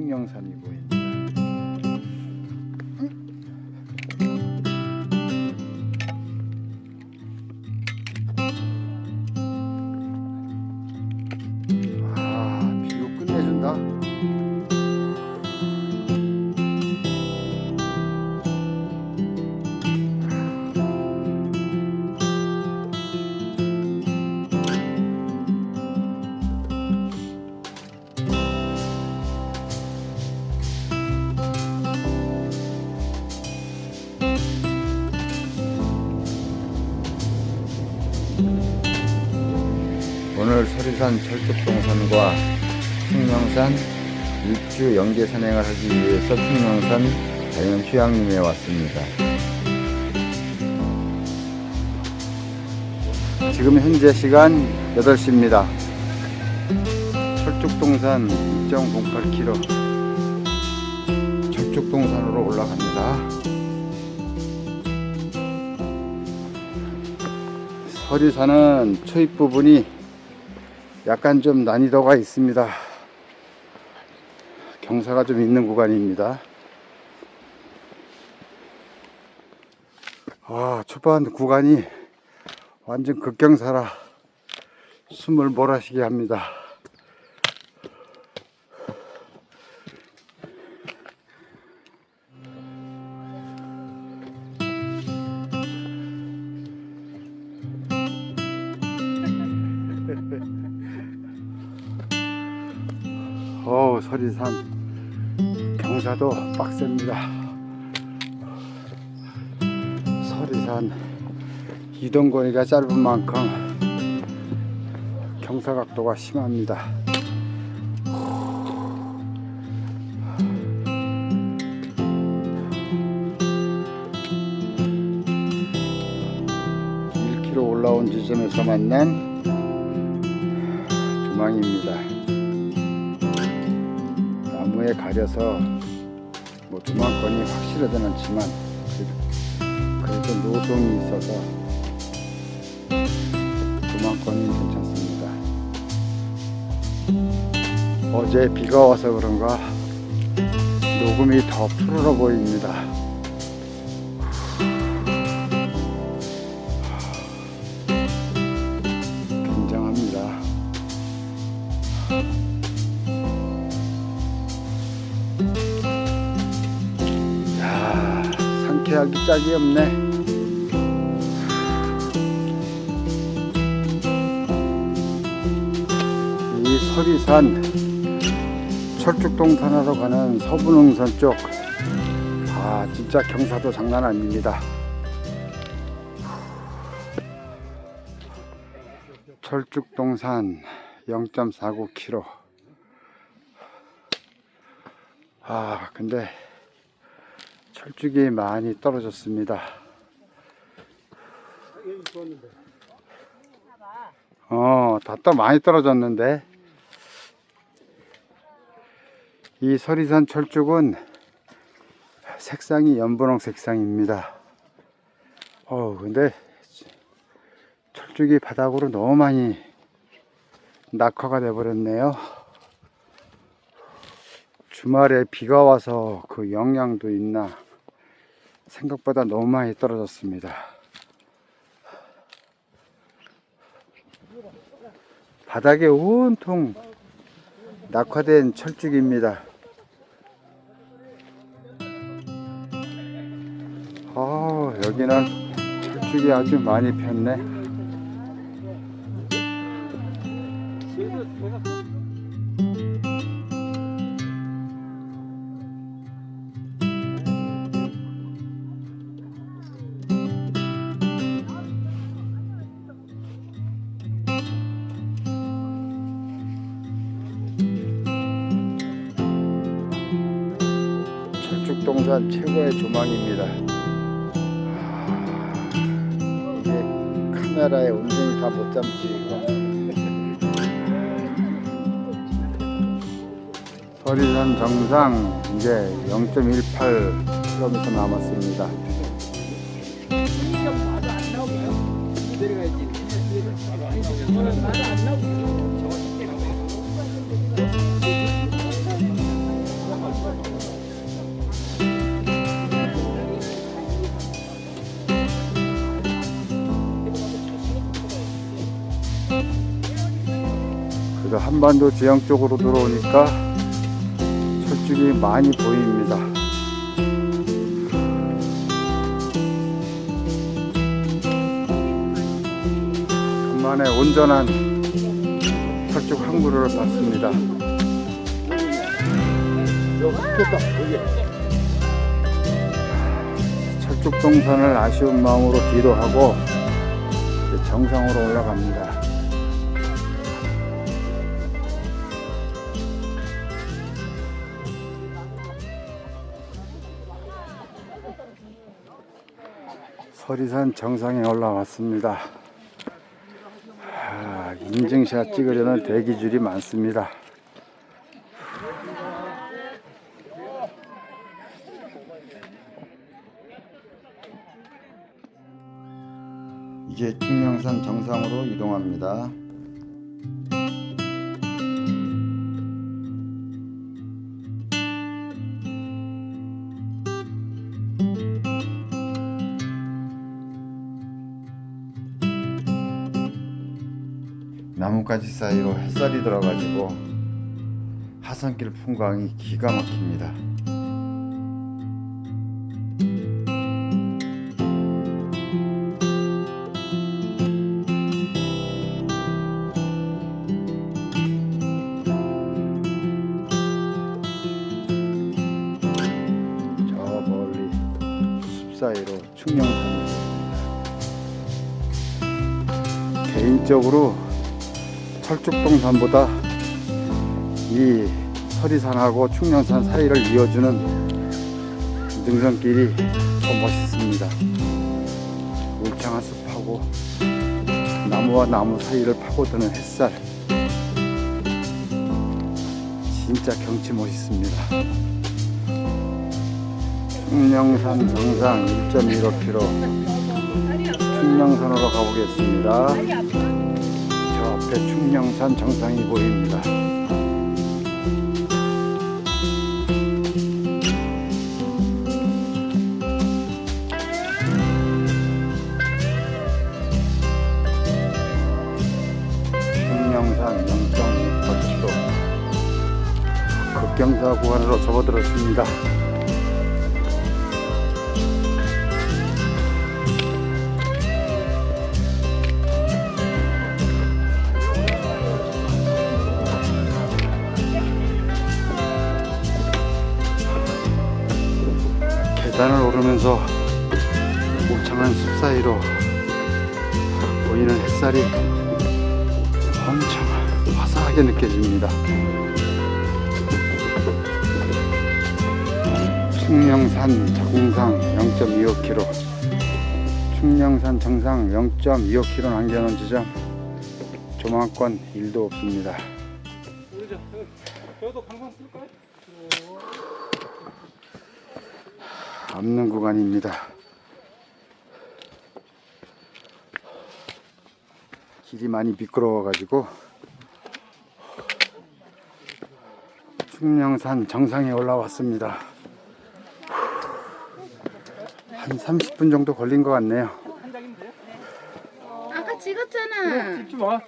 숲 사이로 충령산이 보 오늘 서리산 철쭉동산과 충령산 일주 연계 산행을 하기 위해서 충령산 자연 휴양림에 왔습니다. 지금 현재 시간 8시입니다. 철쭉동산 2.08km 철쭉동산으로 올라갑니다. 서리산은 초입 부분이 약간 좀 난이도가 있습니다. 경사가 좀 있는 구간입니다. 아, 초반 구간이 완전 극경사라 숨을 몰아쉬게 합니다. 서리산 경사도 빡셉니다. 서리산 이동 거리가 짧은 만큼 경사각도가 심합니다. (1km) 올라온 지점에서 만난 조망입니다. 나무에 가려서 뭐 조망권이 확실하진 않지만 그래도, 노동이 있어서 조망권이 괜찮습니다. 어제 비가 와서 그런가 녹음이 더 푸르러 보입니다. 상쾌하기 짝이 없네. 이 서리산 철쭉동탄으로 가는 서분흥선 쪽. 아, 진짜 경사도 장난 아닙니다. 철쭉동산 0.49km. 아, 근데 철쭉이 많이 떨어졌습니다. 어, 다떠 많이 떨어졌는데 이 서리산 철쭉은 색상이 연분홍 색상입니다. 어, 근데 철쭉이 바닥으로 너무 많이 낙화가 돼 버렸네요. 주말에 비가 와서 그 영향도 있나 생각보다 너무 많이 떨어졌습니다. 바닥에 온통 낙화된 철쭉입니다. 아, 여기는 철쭉이 아주 많이 폈네. 산 최고의 조망입니다. 아, 이게 카메라에 온전히 다못 담지 이거. 서리산 정상 이제 0.18km 남았습니다. 그리고 한반도 지형 쪽으로 들어오니까 철쭉이 많이 보입니다. 간만에 온전한 철쭉 한 그루를 봤습니다. 철쭉 동산을 아쉬운 마음으로 뒤로 하고 정상으로 올라갑니다. 서리산 정상에 올라왔습니다. 아, 인증샷 찍으려는 대기줄이 많습니다. 이제 충명산 정상으로 이동합니다. 나뭇가지 사이로 햇살이 들어가지고 하산길 풍광이 기가 막힙니다. 저 멀리 숲 사이로 충령산이 있습니다. 개인적으로 철쭉동산보다 이 서리산하고 충령산 사이를 이어주는 능선길이 더 멋있습니다. 울창한 숲하고 나무와 나무 사이를 파고드는 햇살 진짜 경치 멋있습니다. 충령산 정상 1.15km 충령산으로 가보겠습니다. 저 앞에 충령산 정상이 보입니다. 충령산 0.6km 급경사 구간으로 접어들었습니다. 오르면서 울창한 숲 사이로 보이는 햇살이 엄청 화사하게 느껴집니다. 충령산 정상 0.25km 충령산 정상 0.25km 남겨놓은 지점 조망권 1도 없습니다. 저도 방송 쓸까요? 없는 구간입니다. 길이 많이 미끄러워가지고 충령산 정상에 올라왔습니다. 한 30분 정도 걸린 것 같네요. 아까 찍었잖아. 찍지 마.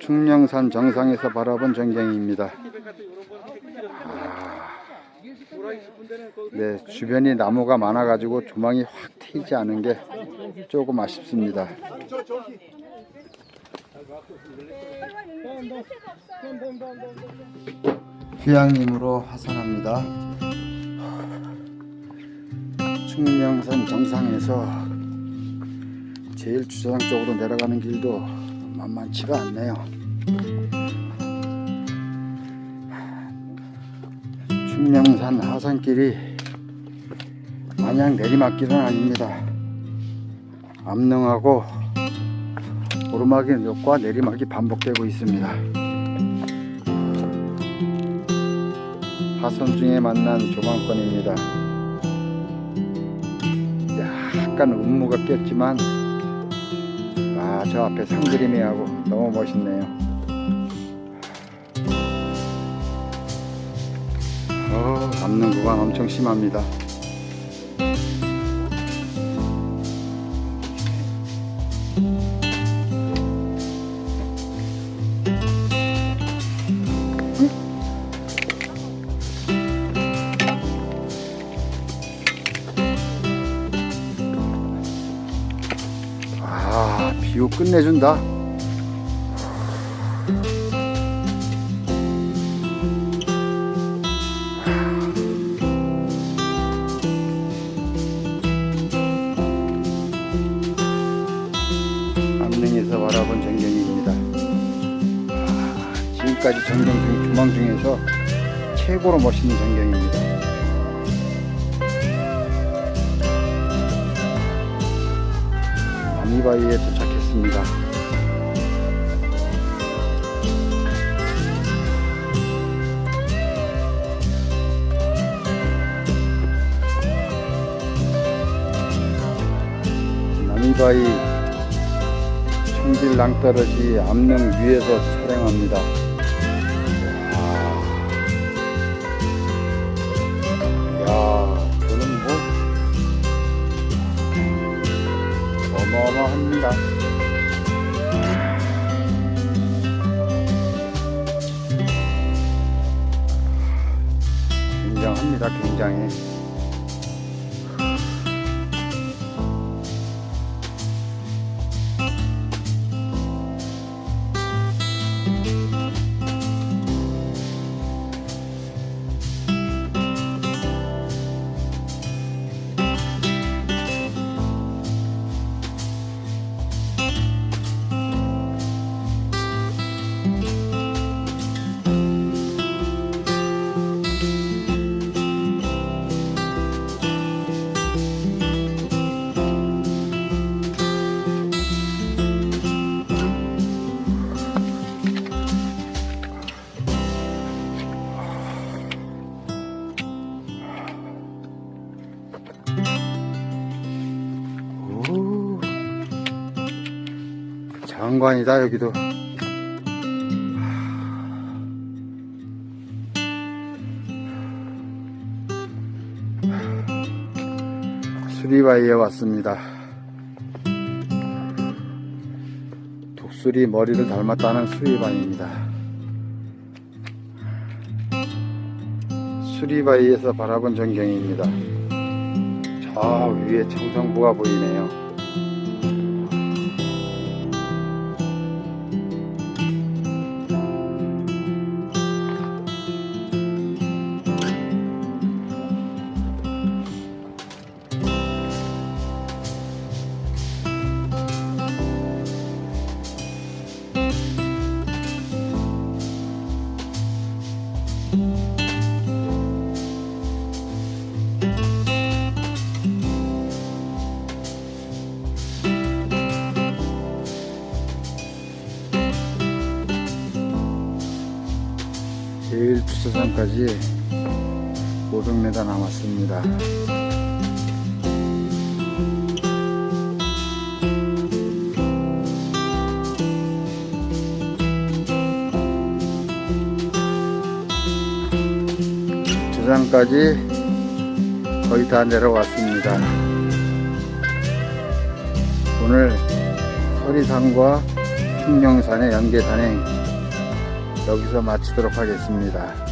충령산 정상에서 바라본 전경입니다. 네, 주변이 나무가 많아가지고 조망이 확 트이지 않은 게 조금 아쉽습니다. 휴양림으로 하산합니다. 충령산 정상에서 제일 주차장 쪽으로 내려가는 길도 만만치가 않네요. 충령산 하산길이 마냥 내리막길은 아닙니다. 암릉하고 오르막의 묘과 내리막이 반복되고 있습니다. 하선 중에 만난 조망권입니다. 약간 음무가 꼈지만 아 저 앞에 상그림이하고 너무 멋있네요. 어, 남는 구간 엄청 심합니다. 아, 비오 끝내준다. 지금까지 전경 중 조망 중에서 최고로 멋있는 전경입니다. 남이바위에 도착했습니다. 남이바위 청길 낭떠러지 암릉 위에서 촬영합니다. 굉장합니다, 굉장해. 장관이다, 여기도. 수리바위에 왔습니다. 독수리 머리를 닮았다는 수리바위입니다. 수리바위에서 바라본 전경입니다. 저 위에 청성부가 보이네요. 주차장까지 500m 남았습니다. 주차장까지 거의 다 내려왔습니다. 오늘 서리산과 충령산의 연계 단행 여기서 마치도록 하겠습니다.